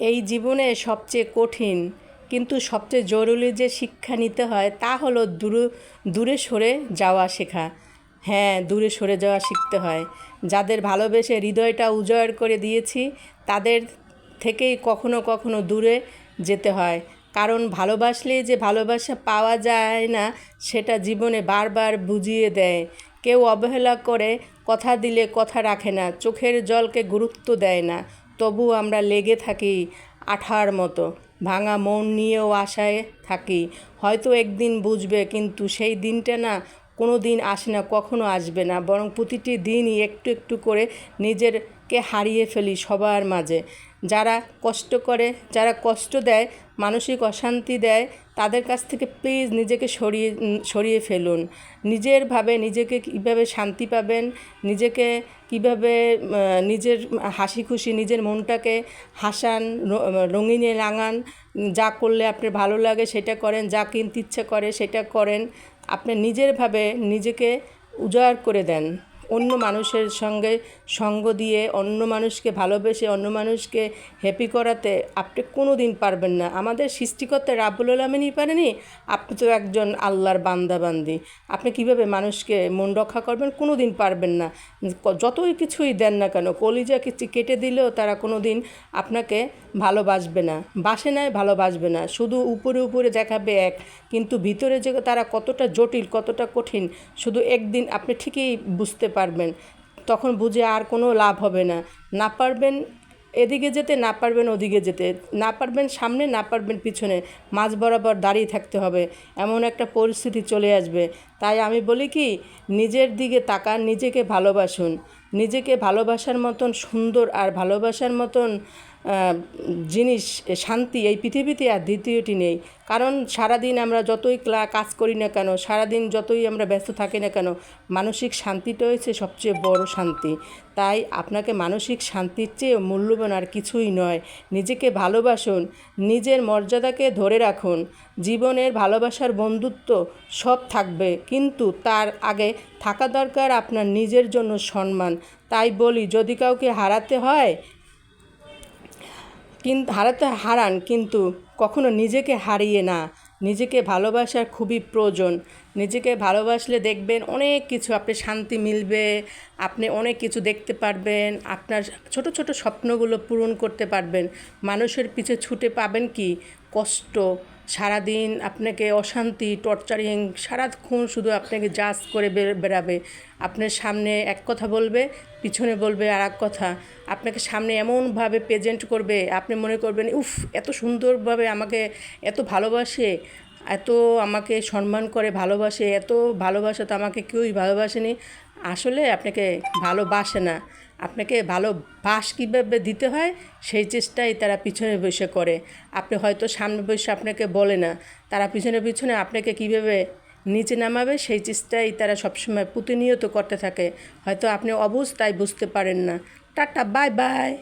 এই জীবনে সবচেয়ে কঠিন, কিন্তু সবচেয়ে জরুরি যে শিক্ষা নিতে হয় তা হলো দূরে দূরে সরে যাওয়া শেখা। হ্যাঁ দূরে সরে যাওয়া শিখতে হয়। যাদের ভালোবেসে হৃদয়টা উজাড় করে দিয়েছি, তাদের থেকেই কখনো কখনো দূরে যেতে হয়। কারণ ভালোবাসলেই যে ভালোবাসা পাওয়া যায় না, সেটা জীবনে বারবার বুঝিয়ে দেয়। কেউ অবহেলা করে, কথা দিলে কথা রাখে না, চোখের জলকে গুরুত্ব দেয় না। তবু আমরা লেগে থাকি আঠার মতো। ভাঙা মন নিয়েও আশায় থাকি। হয়তো একদিন বুঝবে, কিন্তু সেই দিনটা না কোনো দিন আসে না, কখনো আসবে না। বরং প্রতিটি দিনই একটু একটু করে নিজেরকে হারিয়ে ফেলি সবার মাঝে। যারা কষ্ট করে, যারা কষ্ট দেয়, মানসিক অশান্তি দেয়, তাদের কাছ থেকে প্লিজ নিজেকে সরিয়ে সরিয়ে ফেলুন। নিজের ভাবে নিজেকে কীভাবে শান্তি পাবেন, নিজেকে কীভাবে নিজের হাসি খুশি, নিজের মনটাকে হাসান রঙিনে রাঙান, যা করলে আপনার ভালো লাগে সেটা করেন, যা কিনতে ইচ্ছে করে সেটা করেন। আপনি নিজের ভাবে নিজেকে উজাড় করে দেন। অন্য মানুষের সঙ্গে সঙ্গ দিয়ে অন্য মানুষকে ভালোবেসে অন্য মানুষকে হ্যাপি করাতে আপনি কোনো দিন পারবেন না। আমাদের সৃষ্টিকর্তা রাব্বুল আলমিনই পারেনি, আপনি তো একজন আল্লাহর বান্দাবান্দি আপনি কীভাবে মানুষকে মন রক্ষা করবেন কোনো দিন পারবেন না। যতই কিছুই দেন না কেন, কলিজা কিছু কেটে দিলেও তারা কোনো দিন আপনাকে ভালোবাসবে না। বাসে নাই, ভালোবাসবে না। শুধু উপরে উপরে দেখাবে এক, কিন্তু ভিতরে যে তারা কতটা জটিল, কতটা কঠিন, শুধু একদিন আপনি ঠিকই বুঝতে পারবেন, তখন বুঝে আর কোনো লাভ হবে না। না পারবেন এদিকে যেতে, না পারবেন ওদিকে যেতে। না পারবেন সামনে, না পারবেন পিছনে। মাঝ বরাবর দাঁড়িয়ে থাকতে হবে। এমন একটা পরিস্থিতি চলে আসবে। তাই আমি বলি কি, নিজের দিকে তাকান, নিজেকে ভালোবাসুন। নিজেকে ভালোবাসার মতন সুন্দর আর ভালোবাসার মতন জিনিস, শান্তি এই পৃথিবীতে আর দ্বিতীয়টি নেই। কারণ সারাদিন আমরা যতই ক্লা, কাজ করি না কেন, সারাদিন যতই আমরা ব্যস্ত থাকি না কেন, মানসিক শান্তিটা হচ্ছে সবচেয়ে বড় শান্তি। তাই আপনাকে মানসিক শান্তির চেয়ে মূল্যবান আর কিছুই নয়। নিজেকে ভালোবাসুন, নিজের মর্যাদাকে ধরে রাখুন। জীবনের ভালোবাসার বন্ধুত্ব সব থাকবে, কিন্তু তার আগে থাকা দরকার আপনার নিজের জন্য সম্মান। তাই বলি, যদি কাউকে হারাতে হয় কিন্তু হারাতে হারান, কিন্তু কখনো নিজেকে হারিয়ে না। নিজেকে ভালোবাসার খুবই প্রয়োজন। নিজেকে ভালোবাসলে দেখবেন অনেক কিছু, আপনি শান্তি মিলবে, আপনি অনেক কিছু দেখতে পারবেন, আপনার ছোট ছোট স্বপ্নগুলো পূরণ করতে পারবেন। মানুষের পিছে ছুটে পাবেন কি? কষ্ট, সারাদিন আপনাকে অশান্তি, টর্চারিং, সারাক্ষণ শুধু আপনাকে জাজ করে বেরাবে। আপনার সামনে এক কথা বলবে, পিছনে বলবে আর এক কথা। আপনাকে সামনে এমনভাবে প্রেজেন্ট করবে, আপনি মনে করবেন, উফ, এত সুন্দরভাবে আমাকে এত ভালোবাসে, এত আমাকে সম্মান করে ভালোবাসে, এত ভালোবাসা তো আমাকে কেউই ভালোবাসেনি। আসলে আপনাকে ভালোবাসে না। আপনাকে ভালো বাস কীভাবে দিতে হয়, সেই চেষ্টাই তারা পিছনে বসে করে। আপনি হয়তো সামনে বসে আপনাকে বলে না। তারা পিছনে পিছনে আপনাকে কীভাবে নিচে নামাবে, সেই চেষ্টাই তারা সবসময় প্রতিনিয়ত করতে থাকে। হয়তো আপনি অবস্থায় বুঝতে পারেন না। Tata, bye bye.